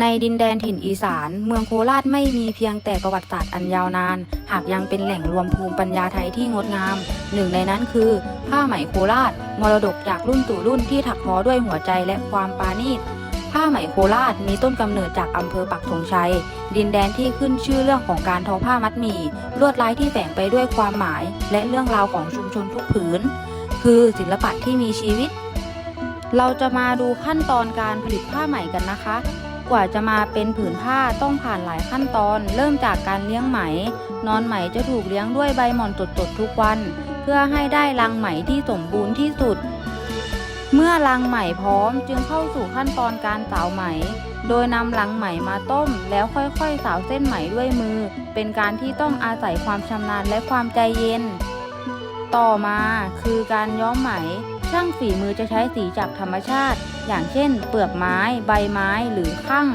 ในดินแดนถิ่นอีสาน เมืองโคราชไม่มีเพียงแต่ประวัติศาสตร์อันยาวนาน หากยังเป็นแหล่งรวมภูมิปัญญาไทยที่งดงาม หนึ่งในนั้นคือ ผ้าไหมโคราช มรดกจากรุ่นสู่รุ่นที่ถักทอด้วยหัวใจและความปาณีตผ้าไหมโคราชมีต้นกำเนิดจากอำเภอปักธงชัย ดินแดนที่ขึ้นชื่อเรื่องของการทอผ้ามัดหมี่ลวดลายที่แฝงไปด้วยความหมาย และเรื่องราวของชุมชนทุกผืน คือศิลปะที่มีชีวิต เราจะมาดูขั้นตอนการผลิตผ้าไหมกันนะคะ กว่าจะมาเป็นผืนผ้าต้องผ่านหลายขั้นตอน เริ่มจากการเลี้ยงไหม นอนไหมจะถูกเลี้ยงด้วยใบหม่อนสดๆทุกวัน เพื่อให้ได้รังไหมที่สมบูรณ์ที่สุด เมื่อรังไหมพร้อมจึงเข้าสู่ขั้นตอนการสาวไหม โดยนำรังไหมมาต้ม แล้วค่อยๆสาวเส้นไหมด้วยมือ เป็นการที่ต้องอาศัยความชำนาญและความใจเย็น ต่อมาคือการย้อมไหม ช่างฝีมือจะใช้สีจากธรรมชาติ อย่างเช่น เปลือกไม้ ใบไม้หรือข้าง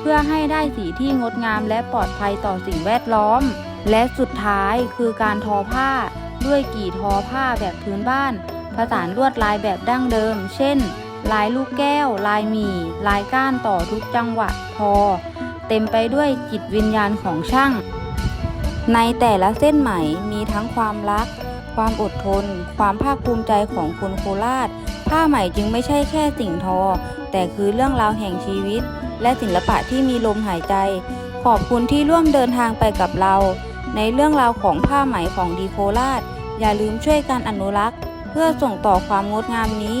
เพื่อให้ได้สีที่งดงามและปลอดภัยต่อสิ่งแวดล้อม และสุดท้ายคือการทอผ้า ด้วยกี่ทอผ้าแบบพื้นบ้าน ผสานลวดลายแบบดั้งเดิม เช่น ลายลูกแก้ว ลายหมี่ ลายก้านต่อทุกจังหวะทอ เต็มไปด้วยจิตวิญญาณของช่าง ในแต่ละเส้นไหมมีทั้งความรัก ความอดทน ความภาคภูมิใจของคนโคราช ผ้าไหมจึงไม่ใช่แค่สิ่งทอ แต่คือเรื่องราวแห่งชีวิต และศิลปะที่มีลมหายใจ ขอบคุณที่ร่วมเดินทางไปกับเรา ในเรื่องราวของผ้าไหมของดีโคราช อย่าลืมช่วยกันอนุรักษ์ เพื่อส่งต่อความงดงามนี้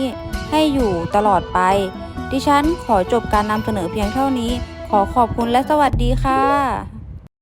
ให้อยู่ตลอดไป ดิฉันขอจบการนำเสนอเพียงเท่านี้ ขอขอบคุณและสวัสดีค่ะ